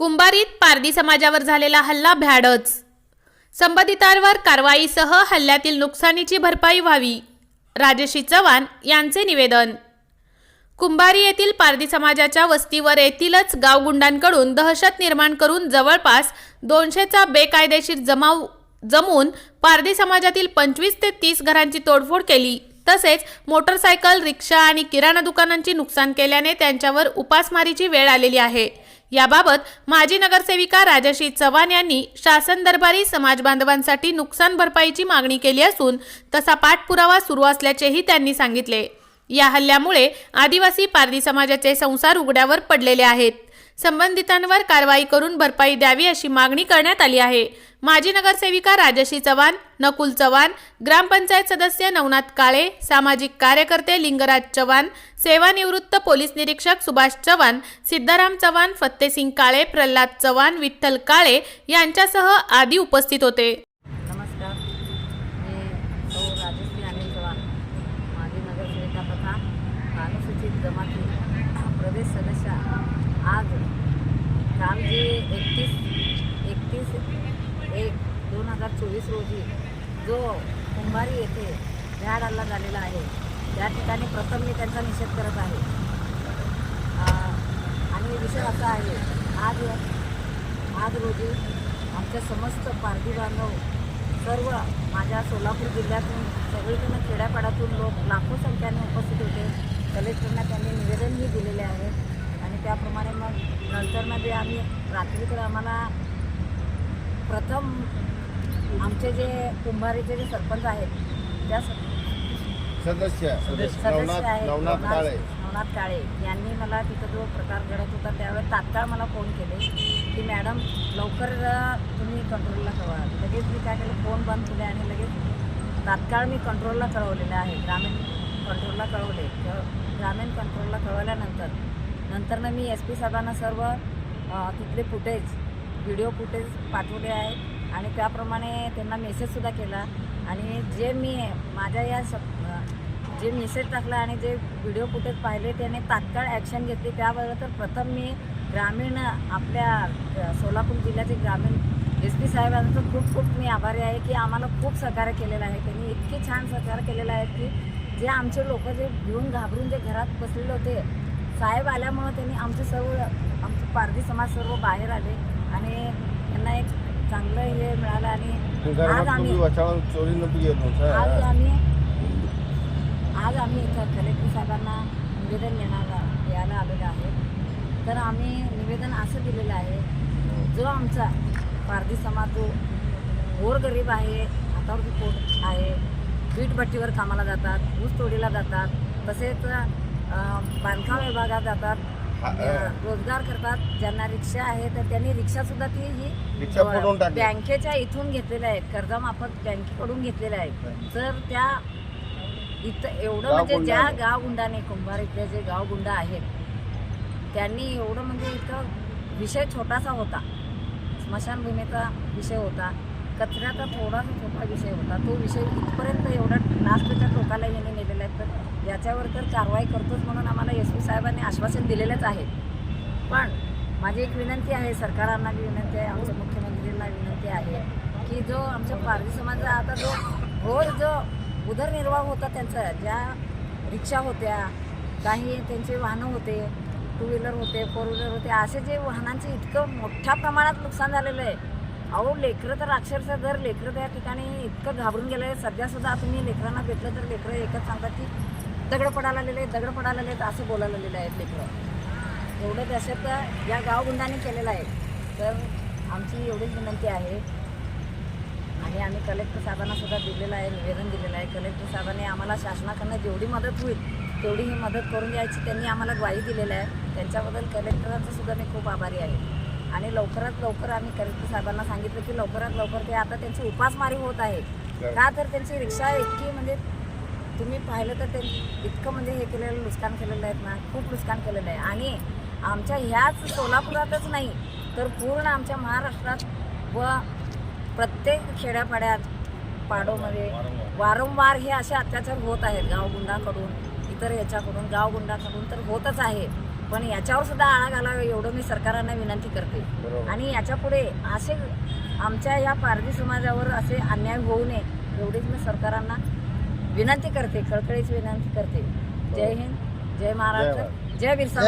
कुंभारीत पारधी समाजावर झालेला हल्ला भ्याडच. संबंधितांवर कारवाईसह हल्ल्यातील नुकसानीची भरपाई व्हावी राजश्री चव्हाण यांचे निवेदन. कुंभारी येथील पारधी समाजाच्या वस्तीवर येथीलच गावगुंडांकडून दहशत निर्माण करून जवळपास दोनशेचा बेकायदेशीर जमाव जमून पारधी समाजातील पंचवीस ते तीस घरांची तोडफोड केली. तसेच मोटरसायकल रिक्षा आणि किराणा दुकानांची नुकसान केल्याने त्यांच्यावर उपासमारीची वेळ आलेली आहे. याबाबत माजी नगरसेविका राजश्री चव्हाण यांनी शासन दरबारी समाज बांधवांसाठी नुकसान भरपाईची मागणी केली असून तसा पाठपुरावा सुरू असल्याचेही त्यांनी सांगितले. या हल्ल्यामुळे आदिवासी पारधी समाजाचे संसार उघड्यावर पडलेले आहेत. संबंधितांवर कारवाई करून भरपाई द्यावी अशी मागणी करण्यात आली आहे. माजी नगरसेविका राजश्री चव्हाण नकुल चव्हाण ग्रामपंचायत सदस्य नवनाथ काळे सामाजिक कार्यकर्ते लिंगराज चव्हाण सेवानिवृत्त पोलीस निरीक्षक सुभाष चव्हाण सिद्धाराम चव्हाण फत्तेसिंग काळे प्रल्हाद चव्हाण विठ्ठल काळे यांच्यासह आदी उपस्थित होते. नमस्कार. मी राजश्री अनिल चव्हाण माजी नगरसेविका तथा अनुसूचित जमाती प्रदेश सदस्य आज काल जे एकतीस एकतीस एक दोन हजार चोवीस रोजी जो कुंभारी येथे भ्याड हल्ला झालेला आहे त्या ठिकाणी प्रथम मी त्यांचा निषेध करत आहे. आणि विषय असा आहे आज आज रोजी आमच्या समस्त पारधी बांधव सर्व माझ्या सोलापूर जिल्ह्यातून सगळीकडनं खेड्यापाड्यातून लोक लाखो संख्येने उपस्थित होते. कलेक्टरना त्यांनी निवेदनही दिलेले आहे. त्याप्रमाणे मग नंतरनं जे आम्ही रात्रीकडे आम्हाला प्रथम आमचे जे कुंभारीचे जे सरपंच आहेत त्या सदस्य. सदस्य नवनाथ काळे. नवनाथ काळे. यांनी मला तिथं जो प्रकार घडत होता त्यावेळेस तात्काळ मला फोन केले की मॅडम लवकर तुम्ही कंट्रोलला कळवा लगेच मी काय केलं फोन बंद केले आणि लगेच तात्काळ मी कंट्रोलला कळवलेलं आहे. ग्रामीण कंट्रोलला कळवले. ग्रामीण कंट्रोलला कळवल्यानंतर नंतरनं मी एस पी साहेबांना सर्व तिथले फुटेज व्हिडिओ फुटेज पाठवले आहेत. आणि त्याप्रमाणे त्यांना मेसेजसुद्धा केला. आणि जे मी माझ्या या स जे मेसेज टाकला आणि जे व्हिडिओ फुटेज पाहिले त्याने तात्काळ ॲक्शन घेतली. त्याबरोबर तर प्रथम मी ग्रामीण आपल्या सोलापूर जिल्ह्याचे ग्रामीण एस पी साहेबांचं खूप खूप मी आभारी आहे की आम्हाला खूप सहकार्य केलेलं आहे. त्यांनी इतके छान सहकार्य केलेलं आहे की जे आमचे लोक जे घेऊन घाबरून जे घरात बसलेले होते साहेब आल्यामुळं त्यांनी आमचे सर्व आमचे पारधी समाज सर्व बाहेर आले आणि त्यांना एक चांगलं हे मिळालं आणि आज आम्ही आज आम्ही आज आम्ही इथं कलेक्टर साहेबांना निवेदन देणार द्यायला आलेलो आहे. तर आम्ही निवेदन असं दिलेलं आहे जो आमचा पारधी समाज जो गोरगरीब आहे हातावरती पोट आहे वीटभट्टीवर कामाला जातात ऊस तोडीला जातात तसेच बांधकाम विभागात जातात. रोजगार करतात ज्यांना रिक्षा आहे तर त्यांनी रिक्षासुद्धा ती ही रिक्षा. बँकेच्या इथून घेतलेल्या आहेत. कर्जमाफत बँकेकडून घेतलेल्या आहेत. तर त्या इथं एवढं म्हणजे ज्या गुंडाने. गावगुंडाने कुंभार इथले जे गावगुंड आहेत त्यांनी एवढं म्हणजे इथं विषय छोटासा होता. स्मशानभूमीचा विषय होता. कचऱ्याचा थोडासा छोटा विषय होता. तो विषय इथपर्यंत एवढा लास्टच्या टोकाला येणे नेलेला आहे. तर याच्यावर तर कारवाई करतोच म्हणून आम्हाला एस पी साहेबांनी आश्वासन दिलेलंच आहे. पण माझी एक विनंती आहे सरकारांना बी विनंती आहे आमच्या मुख्यमंत्रींना विनंती आहे की जो आमच्या पारधी समाजाचा आता जो रोज जो उदरनिर्वाह होता त्यांचा ज्या रिक्षा होत्या काही त्यांचे वाहनं होते टू व्हीलर होते फोर व्हीलर होते असे जे वाहनांचे इतकं मोठ्या प्रमाणात नुकसान झालेलं आहे. अहो लेकरं तर अक्षरशः जर लेकरं त्या ठिकाणी इतकं घाबरून गेलं आहे सध्यासुद्धा तुम्ही लेकरांना भेटलं तर लेकरं एकच सांगतात की दगड पडायला आलेले आहेत दगड पडायला आलेले आहेत असं बोलायला आलेले आहेत लेकरं. एवढं दहशत या गावगुंडाने केलेलं आहे. तर आमची एवढीच विनंती आहे. आणि आम्ही कलेक्टर साहेबांना सुद्धा दिलेलं आहे निवेदन दिलेलं आहे. कलेक्टर साहेबांनी आम्हाला शासनाकडनं जेवढी मदत होईल तेवढी ही मदत करून द्यायची त्यांनी आम्हाला ग्वाही दिलेलं आहे. त्यांच्याबद्दल कलेक्टरांचं सुद्धा मी खूप आभारी आहे. आणि लवकरात लवकर आम्ही कलेक्टर साहेबांना सांगितलं की लवकरात लवकर ते आता त्यांची उपासमारी होत आहे. का तर त्यांची रिक्षा इतकी म्हणजे तुम्ही पाहिलं तर ते इतकं म्हणजे हे केलेलं नुकसान केलेलं आहे ना खूप नुकसान केलेलं आहे. आणि आमच्या ह्याच सोलापुरातच नाही तर पूर्ण आमच्या महाराष्ट्रात व प्रत्येक खेड्यापाड्यात पाडोमध्ये वारंवार हे असे अत्याचार होत आहेत. गावगुंडाकडून इतर याच्याकडून गावगुंडाकडून तर होतच आहे. पण याच्यावर सुद्धा आळा घालावा एवढं मी सरकारांना विनंती करते. आणि याच्यापुढे असे आमच्या या पारधी समाजावर असे अन्याय होऊ नये एवढीच मी सरकारांना विनंती करते खळखळीच विनंती करते. जय हिंद जय महाराष्ट्र जय बिरसा